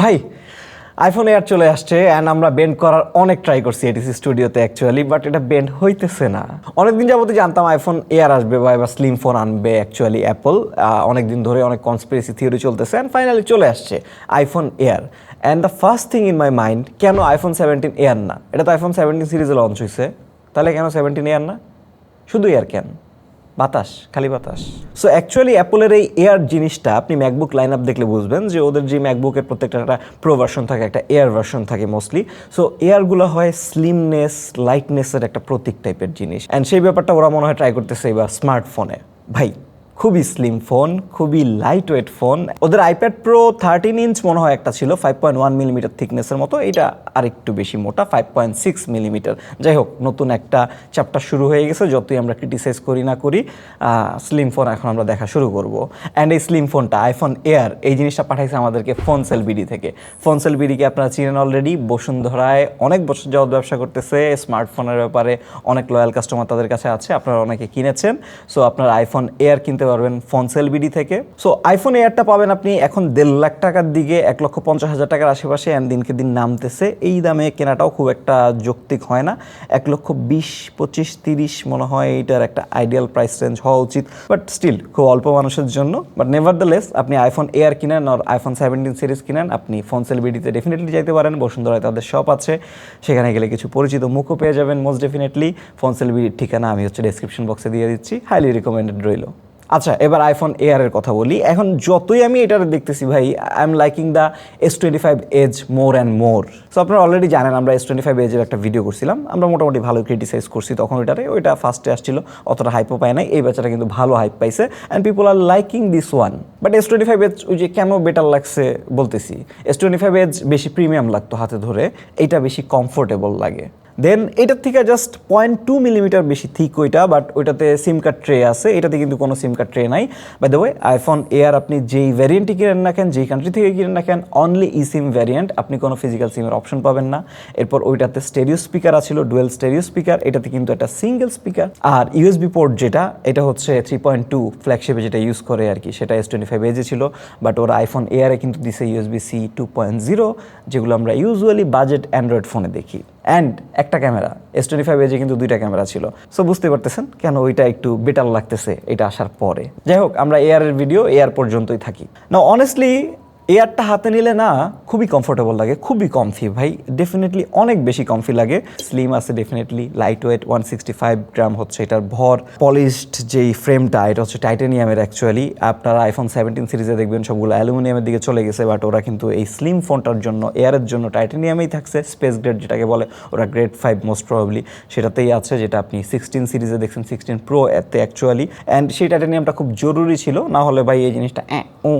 ভাই iPhone air চলে আসছে অ্যান্ড আমরা বেন্ড করার অনেক ট্রাই করছি এটিসি স্টুডিওতে অ্যাকচুয়ালি বাট এটা বেন্ড হইতেছে না। অনেকদিন যাবতই জানতাম আইফোন এয়ার আসবে বা এবার স্লিম ফোন আনবে অ্যাকচুয়ালি অ্যাপল অনেকদিন ধরে অনেক কনস্পিরেসি থিওরি চলতেছে অ্যান্ড ফাইনালি চলে আসছে iPhone air and the first thing in my mind কেন আইফোন সেভেন্টিন এয়ার না? এটা তো আইফোন সেভেন্টিন সিরিজে লঞ্চ হয়েছে তাহলে কেন সেভেন্টিন এয়ার না? শুধু এয়ার কেন? বাতাস, খালি বাতাস। সো অ্যাকচুয়ালি অ্যাপলের এই এয়ার জিনিসটা আপনি ম্যাকবুক লাইন আপ দেখলে বুঝবেন যে ওদের যে ম্যাকবুকের প্রত্যেকটা একটা প্রো ভার্সন থাকে, একটা এয়ার ভার্সন থাকে মোস্টলি সো এয়ারগুলো হয় স্লিমনেস লাইটনেসের একটা প্রতীক টাইপের জিনিস। অ্যান্ড সেই ব্যাপারটা ওরা মনে হয় ট্রাই করতেছে এবার স্মার্টফোনে ভাই খুবই স্লিম ফোন খুবই লাইট ওয়েট ফোন ওদের আইপ্যাড প্রো থার্টিন ইঞ্চ মনে হয় একটা ছিল ফাইভ পয়েন্ট ওয়ান মিলিমিটার থিকনেসের মতো। এটা আরেকটু বেশি মোটা ফাইভ পয়েন্ট সিক্স মিলিমিটার যাই হোক, নতুন একটা চ্যাপ্টার শুরু হয়ে গেছে, যতই আমরা ক্রিটিসাইজ করি না করি স্লিম ফোন এখন আমরা দেখা শুরু করব। অ্যান্ড এই স্লিম ফোনটা আইফোন এয়ার এই জিনিসটা পাঠাইছে আমাদেরকে ফোন সেল বিডি থেকে। ফোন সেল বিডিকে আপনারা চিনেন অলরেডি বসুন্ধরায় অনেক বছর যাওয়ার ব্যবসা করতেছে স্মার্টফোনের ব্যাপারে অনেক লয়াল কাস্টমার তাদের কাছে আছে, আপনারা অনেকে কিনেছেন। সো আপনার আইফোন এয়ার কিনতে পারবেন ফোন সেল বিডি থেকে। সো আইফোন এয়ারটা পাবেন আপনি এখন দেড় লাখ টাকার দিকে, এক লক্ষ পঞ্চাশ হাজার টাকার আশেপাশে অ্যান্ড দিনকে দিন নামতেছে। এই দামে কেনাটাও খুব একটা যৌক্তিক হয় না। এক লক্ষ বিশ, পঁচিশ, তিরিশ মনে হয় এইটার একটা আইডিয়াল প্রাইস রেঞ্জ হওয়া উচিত। বাট স্টিল খুব অল্প মানুষের জন্য। বাট নেভার দ্য লেস আপনি আইফোন এয়ার কিনেন আর আইফোন সেভেন্টিন সিরিজ কিনেন, আপনি ফোন সেল বিডিতে ডেফিনেটলি যাইতে পারেন। বসুন্ধরায় তাদের শপ আছে। সেখানে গেলে কিছু পরিচিত মুখও পেয়ে যাবেন মোস্ট ডেফিনেটলি ফোন সেল বিডির ঠিকানা আমি হচ্ছে ডেসক্রিপশন বক্সে দিয়ে দিচ্ছি। হাইলি রিকমেন্ডেড রইল। আচ্ছা এবার আইফোন এয়ারের কথা বলি। এখন যতই আমি এটার দেখতেছি ভাই I am liking the S twenty five edge more and more so আপনারা অলরেডি জানেন আমরা এস টোয়েন্টি ফাইভ এজের একটা ভিডিও করছিলাম। আমরা মোটামুটি ভালো ক্রিটিসাইজ করছি তখন ওইটারে। ওইটা ফার্স্টে আসছিল, অতটা হাইপও পায় নাই। এই বাচ্চাটা কিন্তু ভালো হাইপ পাইছে। And people are liking this one but S twenty five edge ওই যে কেন বেটার লাগছে বলতেছি? এস টোয়েন্টি ফাইভ এজ বেশি প্রিমিয়াম লাগতো হাতে ধরে। এইটা বেশি কমফোর্টেবল লাগে। দেন এটার থেকে জাস্ট পয়েন্ট টু মিলিমিটার বেশি থিক ওইটা বাট ওইটাতে সিম কার্ড ট্রে আছে। এটাতে কিন্তু কোনো সিম কার্ড ট্রে নাই। By the way iPhone air আপনি যেই না কেন, যেই কান্ট্রি থেকে কেন অনলি ই সিম ভ্যারিয়েন্ট আপনি কোনো ফিজিক্যাল সিমের অপশন পাবেন না। এরপর ওইটাতে স্টেরিও স্পিকার আছিল ডুয়েল স্টেরিও স্পিকার এটাতে কিন্তু একটা সিঙ্গেল স্পিকার আর ইউএসবি পোর্ট যেটা, এটা হচ্ছে থ্রি পয়েন্ট টু ফ্ল্যাগশিপে যেটা ইউজ করে আর কি, সেটা এস টোয়েন্টি ফাইভ এজে ছিল। বাট ওরা আইফোন এয়ারে কিন্তু দিছে USB C two point zero যেগুলো আমরা ইউজুয়ালি বাজেট অ্যান্ড্রয়েড ফোনে দেখি। অ্যান্ড একটা ক্যামেরা এস টোয়েন্টি ফাইভ এজে কিন্তু দুইটা ক্যামেরা ছিল। সো বুঝতে পারতেছেন কেন ওইটা একটু বেটার লাগতেছে এটা আসার পরে। যাই হোক, আমরা এয়ারের ভিডিও এয়ার পর্যন্তই থাকি। না অনেস্টলি এয়ারটা হাতে নিলে না খুবই কমফোর্টেবল লাগে, খুবই কমফি ভাই ডেফিনেটলি অনেক বেশি কমফি লাগে। স্লিম আছে definitely light weight one sixty five gram হচ্ছে এটার ভর। পলিশড যেই ফ্রেমটা এটা হচ্ছে টাইটেনিয়ামের অ্যাকচুয়ালি আপনারা আইফোন সেভেন্টিন সিরিজে দেখবেন, সবগুলো অ্যালুমিনিয়ামের দিকে চলে গেছে বাট ওরা কিন্তু এই স্লিম ফোনটার জন্য এয়ারের জন্য টাইটেনিয়ামেই থাকছে। স্পেস গ্রেড যেটাকে বলে, ওরা গ্রেড ফাইভ মোস্ট প্রবাবলি সেটাতেই আছে, যেটা আপনি সিক্সটিন সিরিজে দেখছেন সিক্সটিন প্রো এতে অ্যাকচুয়ালি অ্যান্ড সেই টাইটেনিয়ামটা খুব জরুরি ছিল, না হলে ভাই এই জিনিসটা ও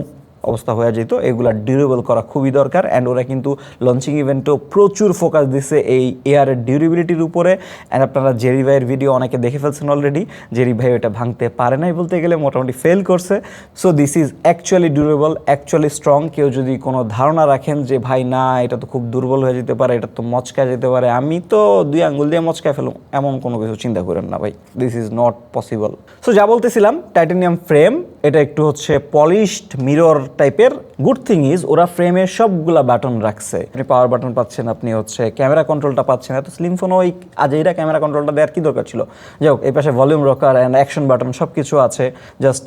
অবস্থা হয়ে যেত। এগুলা ডিউরেবল করা খুবই দরকার অ্যান্ড ওরা কিন্তু লঞ্চিং ইভেন্টও প্রচুর ফোকাস দিচ্ছে এই এয়ারের ডিউরেবিলিটির উপরে। অ্যান্ড আপনারা জেরি ভাইয়ের ভিডিও অনেকে দেখে ফেলছেন অলরেডি জেরি ভাই ওটা ভাঙতে পারে নাই বলতে গেলে, মোটামুটি ফেল করছে। So this is actually durable actually strong কেউ যদি কোনো ধারণা রাখেন যে, ভাই, না, এটা তো খুব দুর্বল হয়ে যেতে পারে, এটা তো মচকা যেতে পারে। আমি তো দুই আঙ্গুল দিয়ে মচকা ফেলুম, এমন কোনো কিছু চিন্তা করেন না ভাই। This is not possible so যা বলতেছিলাম টাইটানিয়াম ফ্রেম এটা একটু হচ্ছে পলিশড মিরর টাইপের গুড থিং ইজ ওরা ফ্রেমে সবগুলা বাটন রাখছে। আপনি পাওয়ার বাটন পাচ্ছেন, আপনি হচ্ছে ক্যামেরা কন্ট্রোলটা পাচ্ছেন। এত স্লিম ফোন ওই আজ এইটা ক্যামেরা কন্ট্রোলটা দেওয়ার কি দরকার ছিল? যাই হোক, এই পাশে volume rocker and action button সব কিছু আছে। জাস্ট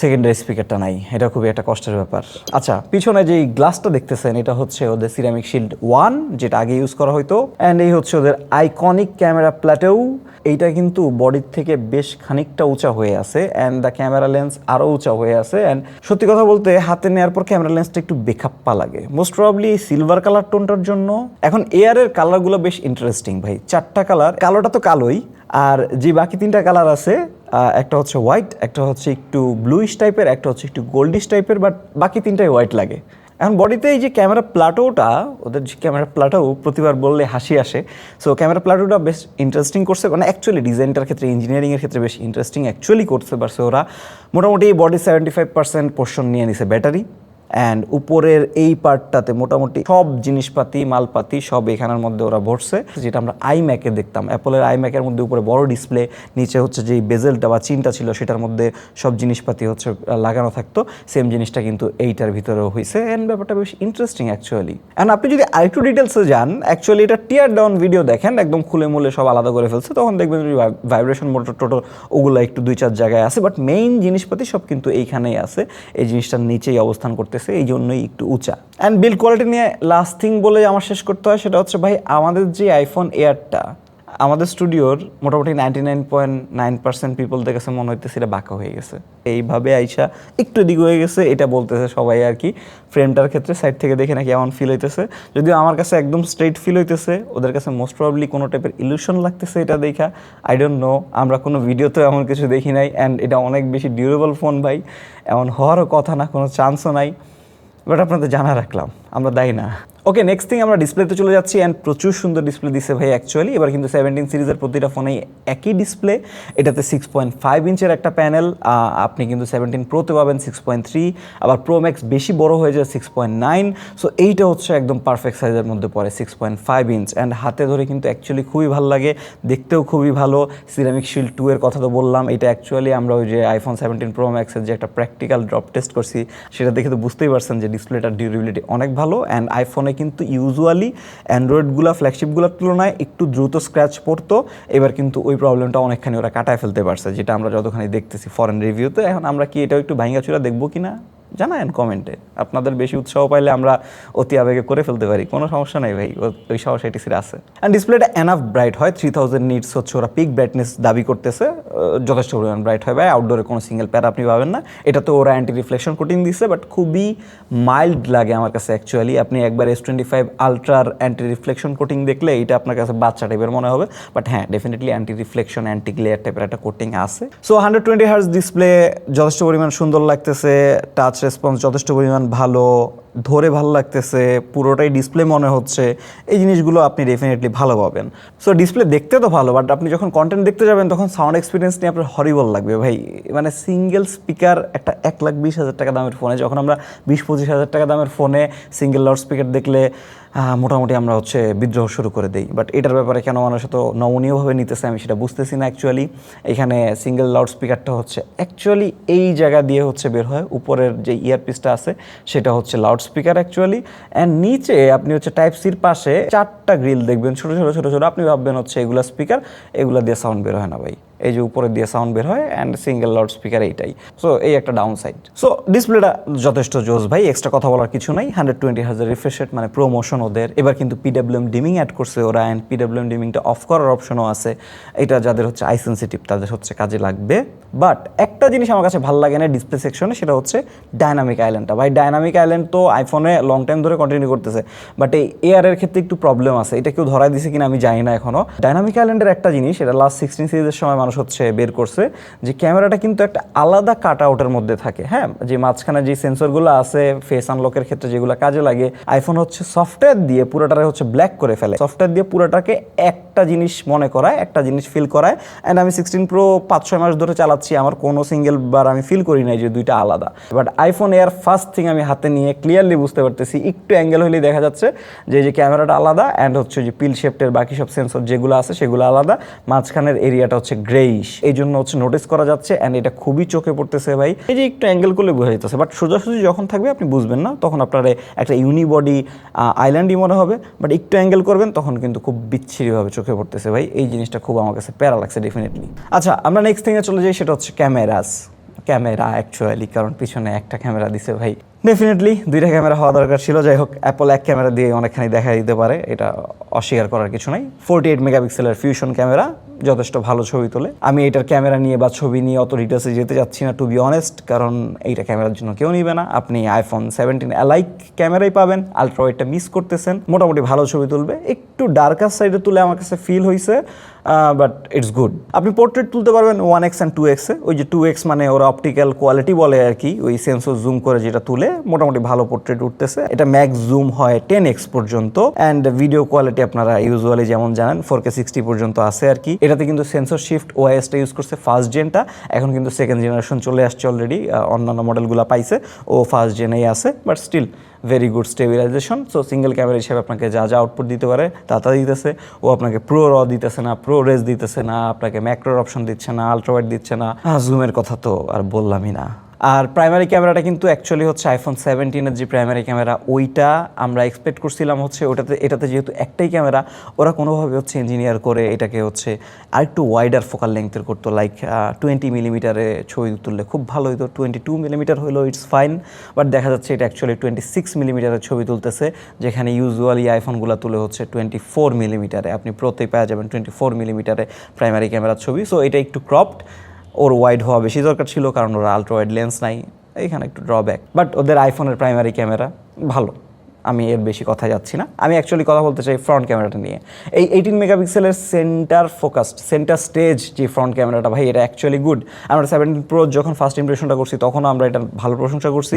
সেকেন্ডারি স্পিকারটা নাই। এটা খুবই একটা কষ্টের ব্যাপার। আচ্ছা পিছনে যে গ্লাসটা দেখতেছেন, এটা হচ্ছে ওদের সিরামিক শিল্ড ওয়ান যেটা আগে ইউজ করা হতো অ্যান্ড এই হচ্ছে ওদের আইকনিক ক্যামেরা প্ল্যাটেও এইটা কিন্তু বডির থেকে বেশ খানিকটা উঁচা হয়ে আছে অ্যান্ড দ্য ক্যামেরা লেন্স আরও উঁচা হয়ে আছে অ্যান্ড সত্যি কথা বলতে হাতে নেওয়ার পর ক্যামেরা লেন্সটা একটু বেখাপ্পা লাগে। মোস্ট প্রবলি সিলভার কালার টোনটার জন্য। এখন এয়ারের কালারগুলো বেশ ইন্টারেস্টিং ভাই। চারটা কালার কালোটা তো কালোই, আর যে বাকি তিনটা কালার আছে একটা হচ্ছে হোয়াইট একটা হচ্ছে একটু ব্লুইশ টাইপের একটা হচ্ছে একটু গোল্ডিশ টাইপের বাট বাকি তিনটাই হোয়াইট লাগে। এখন বডিতে এই যে ক্যামেরা প্লাটোটা ওদের যে ক্যামেরা প্লাটো প্রতিবার বললে হাসি আসে। সো ক্যামেরা প্লাটোটা বেশ ইন্টারেস্টিং করছে মানে অ্যাকচুয়ালি ডিজাইনটার ক্ষেত্রে ইঞ্জিনিয়ারিংয়ের ক্ষেত্রে বেশ ইন্টারেস্টিং অ্যাকচুয়ালি করতে পারছে ওরা মোটামুটি body seventy five percent portion নিয়ে নিছে ব্যাটারি অ্যান্ড উপরের এই পার্টটাতে মোটামুটি সব জিনিসপাতি, মালপাতি সব এখানের মধ্যে ওরা ভরছে। যেটা আমরা আইম্যাকে দেখতাম। অ্যাপলের আইম্যাকের মধ্যে উপরে বড় ডিসপ্লে নিচে হচ্ছে যে বেজেলটা বা চিনটা ছিল, সেটার মধ্যে সব জিনিসপাতি হচ্ছে লাগানো থাকতো। সেম জিনিসটা কিন্তু এইটার ভিতরেও হয়েছে অ্যান্ড ব্যাপারটা বেশ ইন্টারেস্টিং অ্যাকচুয়ালি অ্যান্ড আপনি যদি আরেকটু ডিটেলসে যান অ্যাকচুয়ালি এটা টিয়ার ডাউন ভিডিও দেখেন, একদম খুলে মুলে সব আলাদা করে ফেলছে, তখন দেখবেন ভাইব্রেশন মোটর টোটর ওগুলো একটু দুই চার জায়গায় আছে। বাট মেইন জিনিসপাতি সব কিন্তু এইখানেই আছে। এই জিনিসটার নিচেই অবস্থান করতেছে এই জন্যই একটু উঁচা। অ্যান্ড বিল্ড কোয়ালিটি নিয়ে লাস্ট থিং বলে আমার শেষ করতে হয়, সেটা হচ্ছে ভাই, আমাদের যে আইফোন এয়ারটা আমাদের স্টুডিওর মোটামুটি ninety nine point nine percent পিপলদের কাছে মনে হইতেছে এটা বাঁকা হয়ে গেছে। এইভাবে আইসা একটু এদিক হয়ে গেছে, এটা বলতেছে সবাই আর কি। ফ্রেমটার ক্ষেত্রে সাইড থেকে দেখে নাকি এমন ফিল হইতেছে, যদিও আমার কাছে একদম স্ট্রেট ফিল হইতেছে, ওদের কাছে মোস্ট প্রবলি কোনো টাইপের ইলিউশন লাগতেছে এটা দেখা। আই ডোন্ট নো আমরা কোনো ভিডিওতে এমন কিছু দেখি নাই অ্যান্ড এটা অনেক বেশি ডিউরেবল ফোন ভাই। এমন হওয়ারও কথা না, কোনো চান্সও নাই। বাট আপনাদের জানা রাখলাম আমরা দায়ী না। ওকে নেক্সট থিং আমরা ডিসপ্লেতে চলে যাচ্ছি অ্যান্ড প্রচুর সুন্দর ডিসপ্লে দিছে ভাই অ্যাকচুয়ালি এবার কিন্তু সেভেন্টিন সিরিজের প্রতিটা ফোনেই একই ডিসপ্লে এটাতে সিক্স পয়েন্ট ফাইভ ইঞ্চের একটা প্যানেল আপনি কিন্তু সেভেন্টিন প্রোতে পাবেন সিক্স পয়েন্ট থ্রি আবার প্রো ম্যাক্স বেশি বড় হয়ে যায় সিক্স পয়েন্ট নাইন সো এইটা হচ্ছে একদম পারফেক্ট সাইজের মধ্যে পড়ে six point five inch and হাতে ধরে কিন্তু অ্যাকচুয়ালি খুবই ভালো লাগে, দেখতেও খুবই ভালো। সিরামিক শিল্ড টু এর কথা তো বললাম। এটা অ্যাকচুয়ালি আমরা ওই যে আইফোন সেভেন্টিন প্রো ম্যাক্সের যে একটা প্র্যাকটিক্যাল ড্রপ টেস্ট করছি, সেটা দেখে তো বুঝতেই পারছেন যে ডিসপ্লেটার ডিউরেবিলিটি অনেক ভালো। অ্যান্ড আইফোনে কিন্তু ইউজুয়ালি অ্যান্ড্রয়েডগুলো ফ্ল্যাগশিপগুলোর তুলনায় একটু দ্রুত স্ক্র্যাচ পড়তো। এবার কিন্তু ওই প্রবলেমটা অনেকখানি ওরা কাটায় ফেলতে পারছে, যেটা আমরা যতখানি দেখতেছি ফরেন রিভিউতে এখন আমরা কি এটাও একটু ভাঙ্গাচুরা দেখব কি না জানায়েন কমেন্টে। আপনাদের বেশি উৎসাহ পাইলে আমরা অতি আবেগে করে ফেলতে পারি। কোনো সমস্যা নাই ভাই ওই সাহস এটিসির আছে। অ্যান্ড ডিসপ্লেটা এনাফ ব্রাইট হয়। থ্রি থাউজেন্ড নিটস হচ্ছে ওরা পিক ব্রাইটনেস দাবি করতেছে। যথেষ্ট পরিমাণ ব্রাইট হয় ভাই। আউটডোরে কোনো সিঙ্গেল প্যার আপনি পাবেন না। এটা তো ওরা অ্যান্টি রিফ্লেকশন কোটিং দিচ্ছে বাট খুবই মাইল্ড লাগে আমার কাছে অ্যাকচুয়ালি আপনি একবার এস টোয়েন্টি ফাইভ আলট্রার অ্যান্টি রিফ্লেকশন কোটিং দেখলে এটা আপনার কাছে বাচ্চা টাইপের মনে হবে। বাট হ্যাঁ definitely anti reflection anti glare টাইপের একটা কোটিং আছে। So hundred twenty hertz display যথেষ্ট পরিমাণ সুন্দর লাগতেছে। টাচ রেসপন্স যথেষ্ট পরিমাণ ভালো ধরে ভালো লাগতেছে, পুরোটাই ডিসপ্লে মনে হচ্ছে, এই জিনিসগুলো আপনি ডেফিনেটলি ভালো পাবেন। সো ডিসপ্লে দেখতে তো ভালো বাট আপনি যখন কন্টেন্ট দেখতে যাবেন, তখন সাউন্ড এক্সপিরিয়েন্স নিয়ে আপনার হরিবল লাগবে। ভাই মানে সিঙ্গেল স্পিকার একটা এক লাখ বিশ হাজার টাকা দামের ফোনে যখন আমরা বিশ পঁচিশ হাজার টাকা দামের ফোনে সিঙ্গেল লাউড স্পিকার দেখলে মোটামুটি আমরা হচ্ছে বিদ্রোহ শুরু করে দিই। বাট এটার ব্যাপারে কেন মানুষ এত নমনীয়ভাবে নিতেছে, আমি সেটা বুঝতেছি না অ্যাকচুয়ালি এখানে সিঙ্গেল লাউড স্পিকারটা হচ্ছে অ্যাকচুয়ালি এই জায়গা দিয়ে হচ্ছে বের হয়, উপরের যে ইয়ারপিসটা আছে, সেটা হচ্ছে লাউড স্পিকার অ্যাকচুয়ালি অ্যান্ড নিচে আপনি হচ্ছে টাইপ সির পাশে চারটা গ্রিল দেখবেন। ছোটো ছোটো ছোটো ছোটো। আপনি ভাববেন হচ্ছে এগুলা স্পিকার এগুলা দিয়ে সাউন্ড বের হয় না ভাই। এই যে উপরে দিয়ে সাউন্ড বের হয় অ্যান্ড সিঙ্গেল লাউড স্পিকার এইটাই। সো এই একটা ডাউন সাইড সো ডিসপ্লেটা যথেষ্ট জোস ভাই এক্সট্রা কথা বলার কিছু নাই। হান্ড্রেড টোয়েন্টি হাজার রিফ্রেশ রেট মানে প্রোমোশন ওদের। এবার কিন্তু পিডাব্লিউএম ডিমিং অ্যাড করছে ওরা অ্যান্ড পিডাব্লিউএম ডিমিংটা অফ করার অপশনও আছে। এটা যাদের হচ্ছে আই সেন্সিটিভ তাদের হচ্ছে কাজে লাগবে। বাট একটা জিনিস আমার কাছে ভালো লাগে না ডিসপ্লে সেকশনে সেটা হচ্ছে ডাইনামিক আইল্যান্ডটা ভাই ডাইনামিক আইল্যান্ড তো আইফোনে লং টাইম ধরে কন্টিনিউ করতেছে। বাট এই এয়ারের ক্ষেত্রে একটু প্রবলেম আছে। এটা কেউ ধরাই দিছে কিনা আমি জানি না এখনও। ডাইনামিক আইল্যান্ডের একটা জিনিস, এটা লাস্ট সিক্সটিন সিরিজের সময় মানুষ হচ্ছে বের করছে যে ক্যামেরাটা কিন্তু একটা আলাদা কাট আউটের মধ্যে থাকে। হ্যাঁ? যে মাঝখানে যে সেন্সরগুলো আছে ফেস আনলকের ক্ষেত্রে যেগুলো কাজে লাগে আইফোন হচ্ছে সফটওয়্যার দিয়ে পুরোটারে হচ্ছে ব্ল্যাক করে ফেলে। সফটওয়্যার দিয়ে পুরোটাকে একটা জিনিস মনে করায়, একটা জিনিস ফিল করায়। অ্যান্ড আমি সিক্সটিন প্রো পাঁচ, ছয় মাস ধরে চালাচ্ছি, আমার কোনো সিঙ্গেল বার আমি ফিল করি নাই যে দুইটা আলাদা। But iPhone air first thing আমি হাতে নিয়ে ক্লিয়ারলি বুঝতে পারতেছি, একটু অ্যাঙ্গেল হলেই দেখা যাচ্ছে যে যে ক্যামেরাটা আলাদা অ্যান্ড হচ্ছে যে পিল শেপটের বাকি সব সেন্সর যেগুলো আছে সেগুলো আলাদা। মাঝখানের এরিয়াটা হচ্ছে গ্রেইশ এই জন্য হচ্ছে নোটিস করা যাচ্ছে অ্যান্ড এটা খুবই চোখে পড়তেছে ভাই। এই যে একটু অ্যাঙ্গেল করলে বোঝা যেতেছে বাট সোজাসুজি যখন থাকবে আপনি বুঝবেন না, তখন আপনার একটা ইউনিবডি আইল্যান্ডই মনে হবে। বাট একটু অ্যাঙ্গেল করবেন, তখন কিন্তু খুব বিচ্ছিরিভাবে চোখে পড়তেছে, ভাই। এই জিনিসটা খুব আমার কাছে প্যারা লাগছে ডেফিনেটলি আচ্ছা আমরা নেক্সট থিংয়ে চলে যাই, সেটা হচ্ছে ক্যামেরাস ক্যামেরা অ্যাকচুয়ালি কারণ পিছনে একটা ক্যামেরা দিছে, ভাই। ডেফিনেটলি দুইটা ক্যামেরা হওয়া দরকার ছিল। যাই হোক অ্যাপল এক ক্যামেরা দিয়ে অনেকখানি দেখা দিতে পারে। এটা অস্বীকার করার কিছু নাই। ফোরটি এইট মেগাপিক্সেলের ফিউশন ক্যামেরা যথেষ্ট ভালো ছবি তোলে। আমি এটার ক্যামেরা নিয়ে বা ছবি নিয়ে অত ডিটেলসে যেতে চাচ্ছি না টু বি অনেস্ট কারণ এইটা ক্যামেরার জন্য কেউ নিবে না। আপনি আইফোন সেভেন্টিন অ্যালাইক ক্যামেরাই পাবেন আলট্রা ওয়েটটা মিস করতেছেন। মোটামুটি ভালো ছবি তুলবে। একটু ডার্কার সাইডে তুলে আমার কাছে ফিল হয়েছে বাট ইটস গুড আপনি পোর্ট্রেট তুলতে পারবেন ওয়ান এক্স অ্যান্ড টু এক্সে ওই যে টু এক্স মানে ওরা অপটিক্যাল কোয়ালিটি বলে আর কি। ওই সেন্সর জুম করে যেটা তুলে মোটামুটি ভালো পোর্ট্রেট উঠতেছে। এটা ম্যাক্স জুম হয় টেন এক্স পর্যন্ত। অ্যান্ড ভিডিও কোয়ালিটি আপনারা ইউজুয়ালি যেমন জানেন ফোর কে সিক্সটি পর্যন্ত আছে আর কি। এটাতে কিন্তু সেন্সর শিফট ওআইএসটা ইউজ করছে ফার্স্ট জেনটা এখন কিন্তু সেকেন্ড জেনারেশন চলে আসছে অলরেডি অন্যান্য মডেলগুলো পাইছে। ও ফার্স্ট জেনেই আছে but still very good stabilisation so single camera হিসেবে আপনাকে যা যা আউটপুট দিতে পারে, তা তা দিতেছে। ও আপনাকে প্রো র দিতেছে না প্রো রেস দিতেছে না, আপনাকে ম্যাক্রোর অপশন দিচ্ছে না আলট্রাওয়াইড দিচ্ছে না। জুমের কথা তো আর বললামই না। আর প্রাইমারি ক্যামেরাটা কিন্তু অ্যাকচুয়ালি হচ্ছে আইফোন সেভেন্টিনের যে প্রাইমারি ক্যামেরা ওইটা আমরা এক্সপেক্ট করছিলাম হচ্ছে ওটাতে, এটাতে যেহেতু একটাই ক্যামেরা ওরা কোনোভাবে হচ্ছে ইঞ্জিনিয়ার করে এটাকে হচ্ছে আরেকটু ওয়াইডার ফোকাল লেংথের করতো লাইক টোয়েন্টি মিলিমিটারে ছবি তুললে খুব ভালো হতো টোয়েন্টি টু মিলিমিটার হলেও ইটস ফাইন বাট দেখা যাচ্ছে এটা অ্যাকচুয়ালি টোয়েন্টি সিক্স মিলিমিটারের ছবি তুলতেছে, যেখানে ইউজুয়ালি আইফোনগুলো তুলে হচ্ছে টোয়েন্টি ফোর মিলিমিটারে আপনি প্রোতেই পাওয়া যাবেন টোয়েন্টি ফোর মিলিমিটারে প্রাইমারি ক্যামেরার ছবি সো এটা একটু ক্রপড ওর ওয়াইড হওয়া বেশি দরকার ছিল, কারণ ওর আলট্রা ওয়াইড লেন্স নাই। এইখানে একটু ড্রব্যাক বাট ওদের আইফোনের প্রাইমারি ক্যামেরা ভালো। আমি এর বেশি কথা যাচ্ছি না। আমি অ্যাকচুয়ালি কথা বলতে চাই ফ্রন্ট ক্যামেরাটা নিয়ে। এই এইটিন মেগাপিক্সেলের সেন্টার ফোকাসড সেন্টার স্টেজ যে ফ্রন্ট ক্যামেরাটা ভাই, এটা অ্যাকচুয়ালি গুড আমরা সেভেন্টিন প্রো যখন ফার্স্ট ইমপ্রেশনটা করছি, তখনও আমরা এটা ভালো প্রশংসা করছি।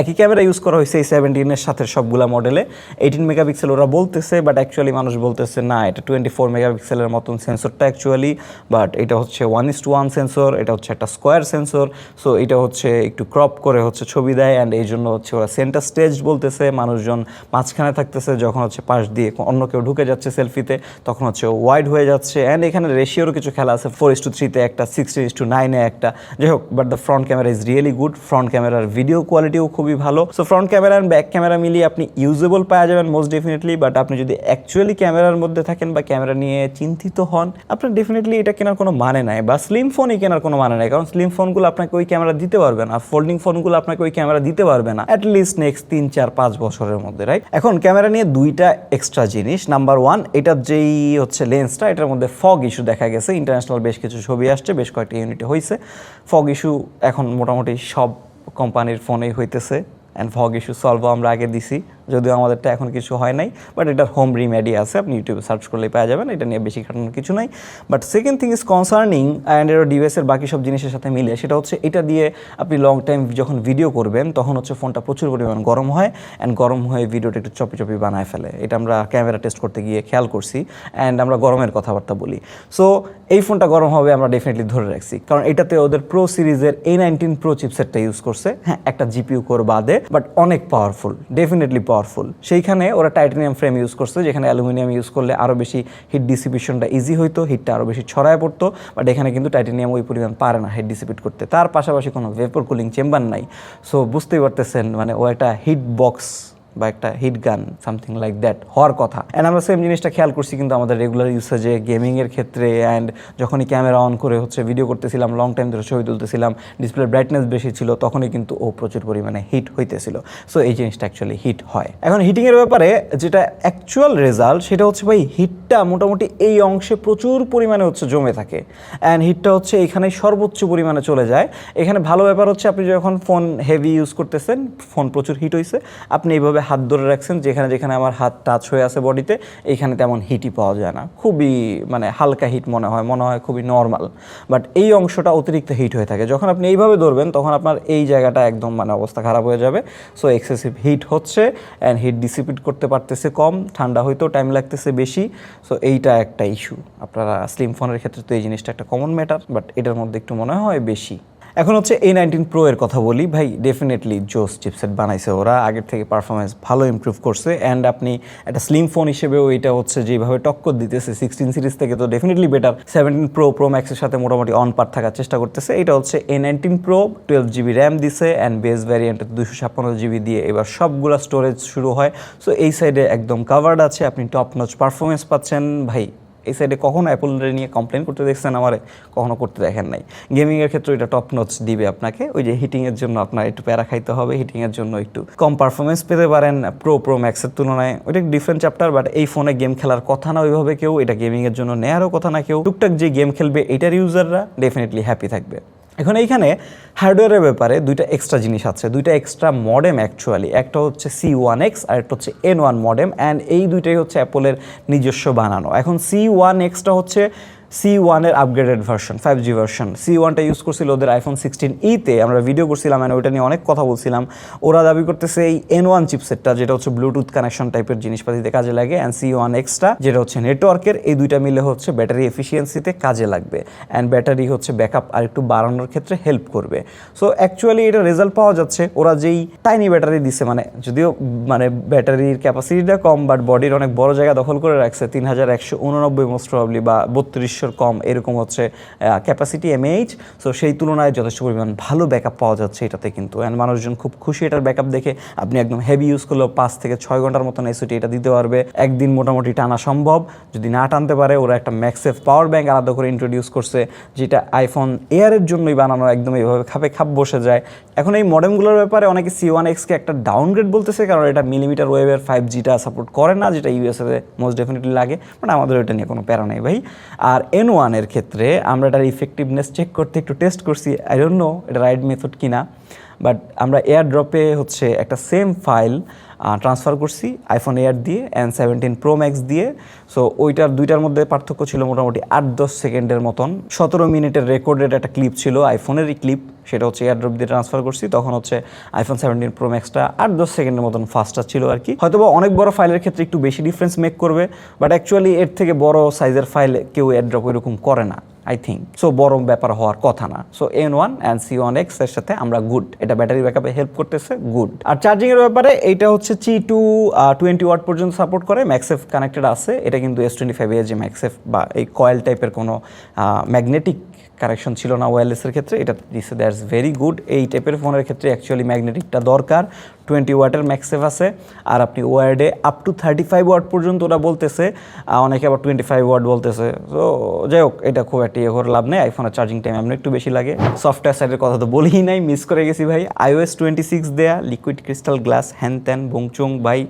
একই ক্যামেরা ইউজ করা হয়েছে এই সেভেন্টিনের সাথে সবগুলা মডেলে এইটিন মেগাপিক্সেল ওরা বলতেছে বাট অ্যাকচুয়ালি মানুষ বলতেছে, না, এটা টোয়েন্টি ফোর মেগাপিক্সেলের মতন সেন্সরটা অ্যাকচুয়ালি বাট এটা হচ্ছে one is to one sensor এটা হচ্ছে একটা স্কোয়ার সেন্সর সো এটা হচ্ছে একটু ক্রপ করে হচ্ছে ছবি দেয় অ্যান্ড এই জন্য হচ্ছে ওরা সেন্টার স্টেজ বলতেছে, মানুষজন মাঝখানে থাকতেছে যখন হচ্ছে পাশ দিয়ে অন্য কেউ ঢুকে যাচ্ছে সেলফিতে তখন হচ্ছে ওয়াইড হয়ে যাচ্ছে। অ্যান্ড এখানে রেশিওরও কিছু খেলা আছে ফোর ইস টু থ্রিতে একটা সিক্সটিন ইস টু নাইনে একটা। যাই হোক but the front camera is really good front ক্যামেরার ভিডিও কোয়ালিটিও খুবই ভালো। So front camera and back camera মিলিয়ে আপনি ইউজেবল পাওয়া যাবেন মোস্ট ডেফিনেটলি বাট আপনি যদি অ্যাকচুয়ালি ক্যামেরার মধ্যে থাকেন বা ক্যামেরা নিয়ে চিন্তিত হন, আপনার ডেফিনেটলি এটা কেনার কোনো মানে নাই। বা স্লিম ফোনই কেনার কোনো মানে নাই, কারণ স্লিম ফোনগুলো আপনাকে ওই ক্যামেরা দিতে পারবে না। ফোল্ডিং ফোনগুলো আপনাকে ওই ক্যামেরা দিতে পারবে না। অ্যাটলিস্ট নেক্সট তিন, চার, পাঁচ বছরের মধ্যে রাইট এখন ক্যামেরা নিয়ে দুইটা এক্সট্রা জিনিস। নাম্বার ওয়ান এটার যেই হচ্ছে লেন্সটা এটার মধ্যে ফগ ইস্যু দেখা গেছে। ইন্টারন্যাশনাল বেশ কিছু ছবি আসছে, বেশ কয়েকটি ইউনিটে হয়েছে ফগ ইস্যু এখন মোটামুটি সব কোম্পানির ফোনেই হইতেছে। অ্যান্ড ফগ ইস্যু সলভও আমরা আগে দিছি। যদিও আমাদেরটা এখন কিছু হয় নাই বাট এটার হোম রিমেডি আছে, আপনি ইউটিউবে সার্চ করলেই পাওয়া যাবেন, এটা নিয়ে বেশি খাটানোর কিছু নাই। But second thing is concerning and এর ডিভাইসের বাকি সব জিনিসের সাথে মিলে, সেটা হচ্ছে এটা দিয়ে আপনি লং টাইম যখন ভিডিও করবেন, তখন হচ্ছে ফোনটা প্রচুর পরিমাণ গরম হয় অ্যান্ড গরম হয়ে ভিডিওটা একটু চপি চপি বানায় ফেলে। এটা আমরা ক্যামেরা টেস্ট করতে গিয়ে খেয়াল করছি অ্যান্ড আমরা গরমের কথাবার্তা বলি। সো এই ফোনটা গরম হবে আমরা ডেফিনেটলি ধরে রাখছি, কারণ এটাতে ওদের প্রো সিরিজের এ নাইনটিন প্রো চিপসেটটা ইউজ করছে। হ্যাঁ একটা জিপিউ কোর বাদে বাট অনেক পাওয়ারফুল ডেফিনেটলি পাওয়ারফুল সেইখানে ওরা টাইটানিয়াম ফ্রেম ইউজ করছে, যেখানে অ্যালুমিনিয়াম ইউজ করলে আরও বেশি হিট ডিসিপিশনটা ইজি হইতো হিটটা আরও বেশি ছড়ায় পড়তো বাট এখানে কিন্তু টাইটানিয়াম ওই পরিমাণ পারে না হিট ডিসিপিট করতে। তার পাশাপাশি কোনো ভেপর কুলিং চেম্বার নাই। সো বুঝতেই পারতেছেন মানে ও একটা হিট বক্স বা একটা হিট গান সামথিং লাইক দ্যাট হওয়ার কথা। অ্যান্ড আমরা সেম জিনিসটা খেয়াল করছি কিন্তু আমাদের রেগুলার ইউসেজে গেমিংয়ের ক্ষেত্রে অ্যান্ড যখনই ক্যামেরা অন করে হচ্ছে ভিডিও করতেছিলাম লং টাইম ধরে ছবি তুলতেছিলাম ডিসপ্লে ব্রাইটনেস বেশি ছিল, তখনই কিন্তু ও প্রচুর পরিমাণে হিট হইতেছিল। সো এই জিনিসটা অ্যাকচুয়ালি হিট হয়। এখন হিটিংয়ের ব্যাপারে যেটা অ্যাকচুয়াল রেজাল্ট সেটা হচ্ছে ভাই হিটটা মোটামুটি এই অংশে প্রচুর পরিমাণে হচ্ছে জমে থাকে। অ্যান্ড হিটটা হচ্ছে এখানে সর্বোচ্চ পরিমাণে চলে যায়। এখানে ভালো ব্যাপার হচ্ছে আপনি যখন ফোন হেভি ইউজ করতেছেন ফোন প্রচুর হিট হয়েছে আপনি এইভাবে হাত ধরে রাখছেন, যেখানে যেখানে আমার হাত টাচ হয়ে আছে বডিতে এইখানে তেমন হিটই পাওয়া যায় না। খুবই মানে হালকা হিট মনে হয় মনে হয় খুবই নর্মাল বাট এই অংশটা অতিরিক্ত হিট হয়ে থাকে। যখন আপনি এইভাবে ধরবেন, তখন আপনার এই জায়গাটা একদম মানে অবস্থা খারাপ হয়ে যাবে। সো এক্সেসিভ হিট হচ্ছে অ্যান্ড হিট ডিসিপিট করতে পারতেছে কম, ঠান্ডা হইতেও টাইম লাগতেছে বেশি। সো এইটা একটা ইস্যু আপনারা স্লিম ফোনের ক্ষেত্রে তো এই জিনিসটা একটা কমন ম্যাটার বাট এটার মধ্যে একটু মনে হয় বেশি। এখন হচ্ছে এ নাইনটিন প্রো এর কথা বলি। ভাই ডেফিনেটলি জোস চিপসেট বানাইছে ওরা। আগের থেকে পারফরমেন্স ভালো ইমপ্রুভ করছে। অ্যান্ড আপনি একটা স্লিম ফোন হিসেবেও এটা হচ্ছে যেভাবে টক্কর দিতেছে সিক্সটিন সিরিজ থেকে তো definitely better seventeen pro pro ম্যাক্সের সাথে মোটামুটি অন পার থাকার চেষ্টা করতেছে। এটা হচ্ছে A nineteen pro twelve GB RAM দিছে। অ্যান্ড বেস ভ্যারিয়েন্টে দুশো ছাপ্পান্ন জিবি দিয়ে এবার সবগুলো স্টোরেজ শুরু হয়। সো এই সাইডে একদম কাভার্ড আছে। আপনি টপ নচ পারফরমেন্স পাচ্ছেন। ভাই এই সাইডে কখনো অ্যাপল নিয়ে কমপ্লেন করতে দেখছেন, আমার কখনো করতে দেখেন নাই। গেমিংয়ের ক্ষেত্রে এটা টপ নোটস দিবে আপনাকে। ওই যে হিটিংয়ের জন্য আপনার একটু প্যারা খাইতে হবে হিটিংয়ের জন্য একটু কম পারফরমেন্স পেতে পারেন প্রো প্রো ম্যাক্সের তুলনায়। ওইটা ডিফারেন্ট চ্যাপ্টার বাট এই ফোনে গেম খেলার কথা না ওইভাবে কেউ, এটা গেমিংয়ের জন্য নেয়ারও কথা না কেউ। টুকটাক যে গেম খেলবে, এটার ইউজাররা ডেফিনেটলি হ্যাপি থাকবে। এখন এইখানে হার্ডওয়্যারের ব্যাপারে দুইটা এক্সট্রা জিনিস আছে। দুইটা এক্সট্রা মডেম অ্যাকচুয়ালি একটা হচ্ছে সি ওয়ান এক্স আর একটা হচ্ছে এন ওয়ান মডেম অ্যান্ড এই দুইটাই হচ্ছে অ্যাপলের নিজস্ব বানানো। এখন সি ওয়ান এক্সটা হচ্ছে সি ওয়ানের upgraded version five G version C ওয়ানটা ইউজ করছিল ওদের আইফোন সিক্সটিন ইতে আমরা ভিডিও করছিলাম and ওইটা নিয়ে অনেক কথা বলছিলাম। ওরা দাবি করতেছে এই এন ওয়ান চিপসেটটা যেটা হচ্ছে ব্লুটুথ কানেকশন টাইপের জিনিসপাতিতে কাজে লাগে অ্যান্ড সি ওয়ান এক্সট্রা যেটা হচ্ছে নেটওয়ার্কের এই দুইটা মিলে হচ্ছে ব্যাটারি এফিসিয়েন্সিতে কাজে লাগবে অ্যান্ড ব্যাটারি হচ্ছে ব্যাকআপ আর একটু বাড়ানোর ক্ষেত্রে হেল্প করবে। সো অ্যাকচুয়ালি এটা রেজাল্ট পাওয়া যাচ্ছে, ওরা যেই টাইনি ব্যাটারি দিছে মানে যদিও মানে ব্যাটারির ক্যাপাসিটিটা কম বাট বডির অনেক বড় জায়গা দখল করে রাখছে, তিন হাজার একশো উননব্বই মোস্ট প্রবলি বা বত্রিশশোর কম, এরকম হচ্ছে ক্যাপাসিটি এমএইচ সো সেই তুলনায় যথেষ্ট পরিমাণ ভালো ব্যাকআপ পাওয়া যাচ্ছে এটাতে কিন্তু। অ্যান্ড মানুষজন খুব খুশি এটার ব্যাকআপ দেখে। আপনি একদম হেভি ইউজ করলেও পাঁচ থেকে ছয় ঘণ্টার মতন এসিটি এটা দিতে পারবে। একদিন মোটামুটি টানা সম্ভব। যদি না টানতে পারে, ওরা একটা ম্যাক্সেফ পাওয়ার ব্যাংক আলাদা করে ইন্ট্রোডিউস করছে, যেটা আইফোন এয়ারের জন্যই বানানো একদম এইভাবে খাপে খাপ বসে যায়। এখন এই মডেমগুলোর ব্যাপারে অনেকে সি ওয়ান এক্সকে একটা ডাউনগ্রেড বলতেছে, কারণ এটা মিলিমিটার ওয়েভের ফাইভ জিটা সাপোর্ট করে না, যেটা ইউএসএতে মোস্ট ডেফিনেটলি লাগে। বাট আমাদের ওইটা নিয়ে কোনো প্যারা নেই ভাই। আর এন ওয়ানের ক্ষেত্রে আমরা এটার ইফেক্টিভনেস চেক করতে একটু টেস্ট করছি। আই ডোন্ট নো এটা রাইট মেথড কিনা বাট আমরা এয়ার ড্রপে হচ্ছে একটা সেম ফাইল ট্রান্সফার করছি আইফোন এয়ার দিয়ে অ্যান্ড সেভেন্টিন প্রো ম্যাক্স দিয়ে। সো ওইটার দুইটার মধ্যে পার্থক্য ছিল মোটামুটি আট দশ সেকেন্ডের মতন। সতেরো মিনিটের রেকর্ডেড একটা ক্লিপ ছিল আইফোনেরই ক্লিপ সেটা হচ্ছে এয়ার ড্রপ দিয়ে ট্রান্সফার করছি। তখন হচ্ছে আইফোন সেভেন্টিন প্রো ম্যাক্সটা আট দশ সেকেন্ডের মতন ফাস্টার ছিল আর কি। হয়তো অনেক বড় ফাইলের ক্ষেত্রে একটু বেশি ডিফারেন্স মেক করবে বাট অ্যাকচুয়ালি এর থেকে বড় সাইজের ফাইল কেউ এয়ার ড্রপ এরকম করে না। আই থিঙ্ক সো বরং ব্যাপার হওয়ার কথা না। So N one and C one এক্সের সাথে আমরা গুড এটা ব্যাটারি ব্যাকআপে হেল্প করতেছে গুড আর চার্জিং এর ব্যাপারে এইটা হচ্ছে চি টু টোয়েন্টি ওয়াট পর্যন্ত সাপোর্ট করে। ম্যাক্সেফ কানেক্টেড আছে। এটা কিন্তু S twenty five edge MagSafe বা এই কয়েল টাইপের কোনো ম্যাগনেটিক কারেকশন ছিল না ওয়্যারলেসের ক্ষেত্রে, এটা দিচ্ছে দ্যাটস ভেরি গুড এই টাইপের ফোনের ক্ষেত্রে অ্যাকচুয়ালি ম্যাগনেটিকটা দরকার টোয়েন্টি ওয়াটের ম্যাক্সেফ আছে, আর আপনি ওয়ার্ডে up to thirty five watt পর্যন্ত ওরা বলতেছে অনেকে আবার টোয়েন্টি ফাইভ ওয়াট বলতেছে। তো যাই হোক, এটা খুব একটা ইয়ে করে লাভ নেই আইফোনের চার্জিং টাইম এমন একটু বেশি লাগে। সফটওয়্যার সাইডের কথা তো বলেই নাই মিস করে গেছি ভাই। আইওএস টোয়েন্টি সিক্স দেয়া লিকুইড ক্রিস্টাল গ্লাস হ্যান ত্যান বংচুং ভাই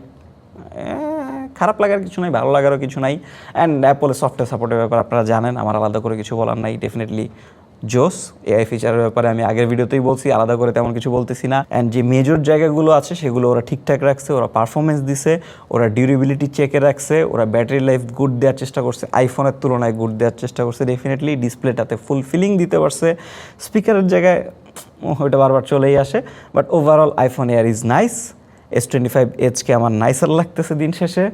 খারাপ লাগার কিছু নাই, ভালো লাগারও কিছু নাই। অ্যান্ড অ্যাপলের সফটওয়্যার সাপোর্টের ব্যাপারে আপনারা জানেন, আমার আলাদা করে কিছু বলার নাই ডেফিনেটলি জোস এআই ফিচারের ব্যাপারে আমি আগের ভিডিওতেই বলছি, আলাদা করে তেমন কিছু বলতেছি না। অ্যান্ড যে মেজর জায়গাগুলো আছে, সেগুলো ওরা ঠিকঠাক রাখছে, ওরা পারফরমেন্স দিছে, ওরা ডিউরেবিলিটি চেকে রাখছে, ওরা ব্যাটারি লাইফ গুড দেওয়ার চেষ্টা করছে আইফোনের তুলনায় গুড দেওয়ার চেষ্টা করছে ডেফিনেটলি ডিসপ্লেটাতে ফুলফিলিং দিতে পারছে। স্পিকারের জায়গায় ওইটা বারবার চলেই আসে but overall iPhone Air is nice S twenty five HK আমার নাইসার লাগতেছে দিন শেষে।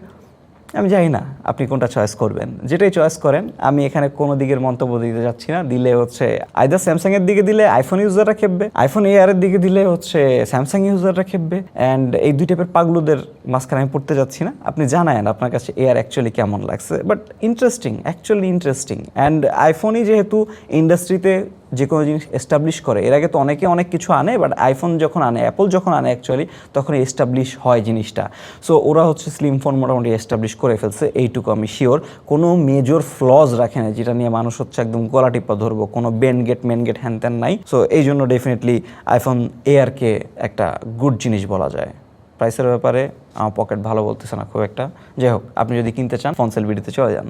আমি জানি না আপনি কোনটা চয়েস করবেন। যেটাই চয়েস করেন, আমি এখানে কোনো দিকের মন্তব্য দিতে যাচ্ছি না। দিলে হচ্ছে আইদার স্যামসাং এর দিকে দিলে আইফোন ইউজাররা খেপবে আইফোন এয়ার এর দিকে দিলে হচ্ছে স্যামসাং ইউজাররা খেপবে। অ্যান্ড এই দুই টাইপের পাগলুদের মাঝখানে আমি পড়তে যাচ্ছি না। আপনি জানায়েন আপনার কাছে এয়ার অ্যাকচুয়ালি কেমন লাগছে। But interesting actually interesting and আইফোনই যেহেতু ইন্ডাস্ট্রিতে যে কোনো জিনিস এস্টাবলিশ করে। এর আগে তো অনেকে অনেক কিছু আনে বাট আইফোন যখন আনে অ্যাপল যখন আনে অ্যাকচুয়ালি তখন এস্টাবলিশ হয় জিনিসটা। সো ওরা হচ্ছে স্লিম ফোন মোটামুটি এস্টাবলিশ করে ফেলছে, এইটুকু আমি শিওর কোনো মেজর ফ্লজ রাখে না যেটা নিয়ে মানুষ হচ্ছে একদম গলা টিপা ধরবো। কোনো বেন গেট মেন গেট হ্যান ত্যান নাই। সো এই জন্য ডেফিনেটলি আইফোন এয়ারকে একটা গুড জিনিস বলা যায়। প্রাইসের ব্যাপারে আমার পকেট ভালো বলতেছে না খুব একটা। যাই হোক, আপনি যদি কিনতে চান ফোন সেল ভিডিওতে চলে যান।